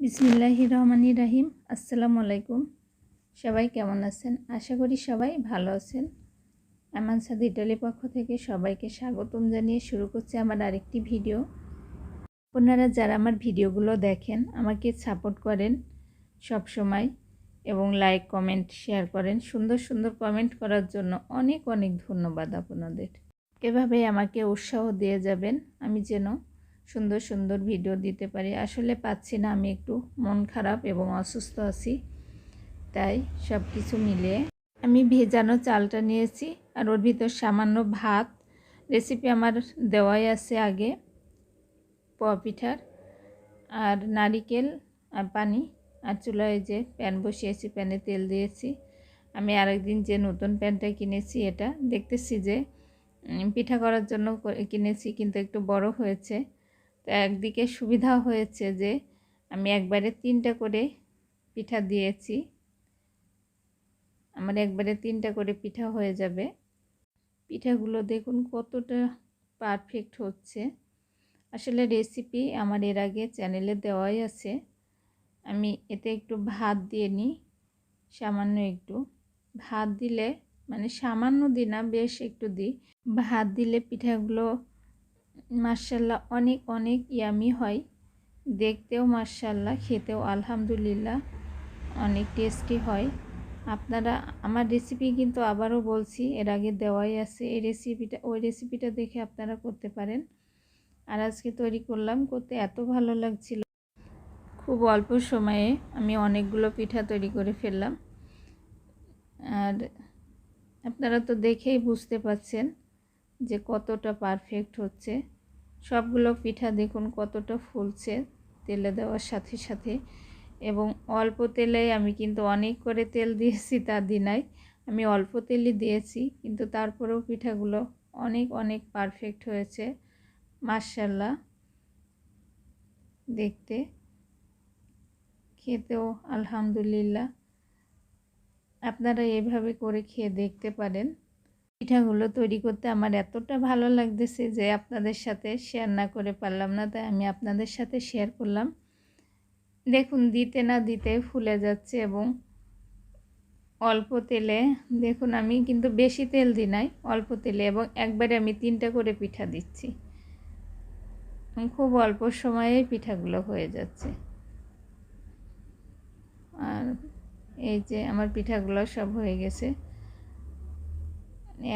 বিসমিল্লাহি রহমানি রাহিম। আসসালামু আলাইকুম। সবাই কেমন আছেন? আশা করি সবাই ভালো আছেন। এমান সাদ ইটালির পক্ষ থেকে সবাইকে স্বাগতম জানিয়ে শুরু করছে আমার আরেকটি ভিডিও। আপনারা যারা আমার ভিডিওগুলো দেখেন, আমাকে সাপোর্ট করেন সব সময় এবং লাইক, কমেন্ট, শেয়ার করেন। সুন্দর সুন্দর কমেন্ট করার জন্য অনেক অনেক ধন্যবাদ আপনাদের। এভাবেই আমাকে উৎসাহ দিয়ে যাবেন। আমি যেন সুন্দর সুন্দর ভিডিও দিতে পারি। আসলে পাচ্ছি না, আমি একটু মন খারাপ এবং অসুস্থ আছি, তাই সব কিছু মিলিয়ে। আমি ভেজানো চালটা নিয়েছি, আর ওর ভিতর সামান্য ভাত। রেসিপি আমার দেওয়াই আছে আগে, পোয়া পিঠার, আর নারিকেল, আর পানি, আর চুলায় যে প্যান বসিয়েছি প্যানে তেল দিয়েছি। আমি আরেকদিন যে নতুন প্যানটা কিনেছি, এটা দেখতেছি যে পিঠা করার জন্য কিনেছি, কিন্তু একটু বড় হয়েছে। তো একদিকে সুবিধা হয়েছে যে আমি একবারে তিনটা করে পিঠা দিয়েছি। আমার একবারে তিনটা করে পিঠা হয়ে যাবে। পিঠাগুলো দেখুন কতটা পারফেক্ট হচ্ছে। আসলে রেসিপি আমার এর আগে চ্যানেলে দেওয়াই আছে। আমি এতে একটু ভাত দিয়ে নিই, সামান্য একটু। ভাত দিলে মানে সামান্য দিই না, বেশ একটু দিই। ভাত দিলে পিঠাগুলো মার্শাল্লাহ অনেক অনেক ইয়ামি হয়। দেখতেও মার্শাল্লাহ খেতেও আলহামদুলিল্লাহ অনেক টেস্টি হয়। আপনারা, আমার রেসিপি কিন্তু আবারও বলছি, এর আগে দেওয়াই আছে। এই রেসিপিটা ওই রেসিপিটা দেখে আপনারা করতে পারেন। আর আজকে তৈরি করলাম, করতে এত ভালো লাগছিল। খুব অল্প সময়ে আমি অনেকগুলো পিঠা তৈরি করে ফেললাম। আর আপনারা তো দেখেই বুঝতে পাচ্ছেন যে কতটা পারফেক্ট হচ্ছে। সবগুলো পিঠা দেখুন কতটা ফুলছে তেলে দেওয়ার সাথে সাথে। এবং অল্প তেলে আমি কিন্তু অনেক করে তেল দিয়েছি তা দিনাই। আমি অল্প তেলই দিয়েছি, কিন্তু তারপরেও পিঠাগুলো অনেক অনেক পারফেক্ট হয়েছে। মার্শাল্লাহ দেখতে। খেতেও আলহামদুলিল্লাহ। আপনারা এভাবে করে খেয়ে দেখতে পারেন। পিঠাগুলো তৈরি করতে আমার এতটা ভালো লাগতেছে যে আপনাদের সাথে শেয়ার না করে পারলাম না, তাই আমি আপনাদের সাথে শেয়ার করলাম। দেখুন, দিতে না দিতে ফুলে যাচ্ছে এবং অল্প তেলে, দেখুন আমি কিন্তু বেশি তেল দিই নাই, অল্প তেলে এবং একবারে আমি তিনটা করে পিঠা দিচ্ছি। খুব অল্প সময়েই পিঠাগুলো হয়ে যাচ্ছে। আর এই যে আমার পিঠাগুলো সব হয়ে গেছে।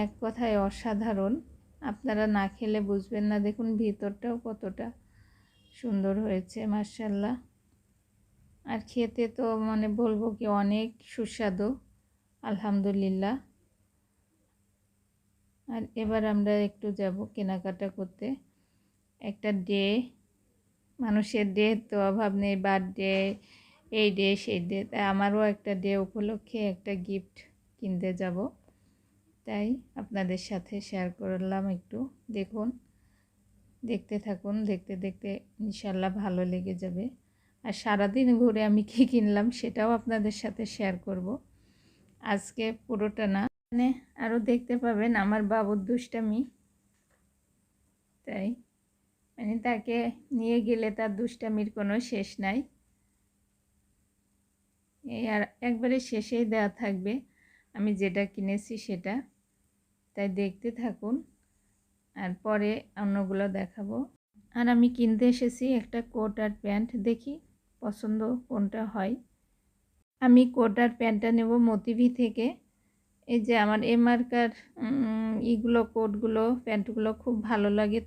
এক কথায় অসাধারণ। আপনারা না খেলে বুঝবেন না দেখুন ভিতরটাও কতটা সুন্দর হয়েছে মার্শাল্লাহ আর খেতে তো মানে বলব কি অনেক সুস্বাদু, আলহামদুলিল্লাহ। আর এবার আমরা একটু যাব কেনাকাটা করতে। একটা ডে, মানুষের ডে তো অভাব নেই, বার্থডে, এই ডে, সেই ডে। তাই আমারও একটা ডে উপলক্ষে একটা গিফট কিনতে যাব। তাই আপনাদের সাথে শেয়ার করলাম একটু। দেখুন, দেখতে থাকুন, দেখতে দেখতে ইনশাল্লাহ ভালো লেগে যাবে। আর সারাদিন ঘুরে আমি কী কিনলাম সেটাও আপনাদের সাথে শেয়ার করব। আজকে পুরোটা না মানে আরও দেখতে পাবেন আমার বাবুর দুষ্টামি। তাই মানে তাকে নিয়ে গেলে তার দুষ্টামির কোনো শেষ নাই। এই আর একবারে শেষেই দেওয়া থাকবে। আমি যেটা কিনেছি সেটা। তাই দেখতে থাকুন। আর পরে অন্যগুলো দেখাবো। আর আমি কিনতে এসেছি একটা কোট আর প্যান্ট। দেখি পছন্দ কোনটা হয়। আমি কোট আর প্যান্টটা নেব মতিভি থেকে। এই যে আমার এ মার্কার ইগুলো কোটগুলো, প্যান্টগুলো খুব ভালো লাগে।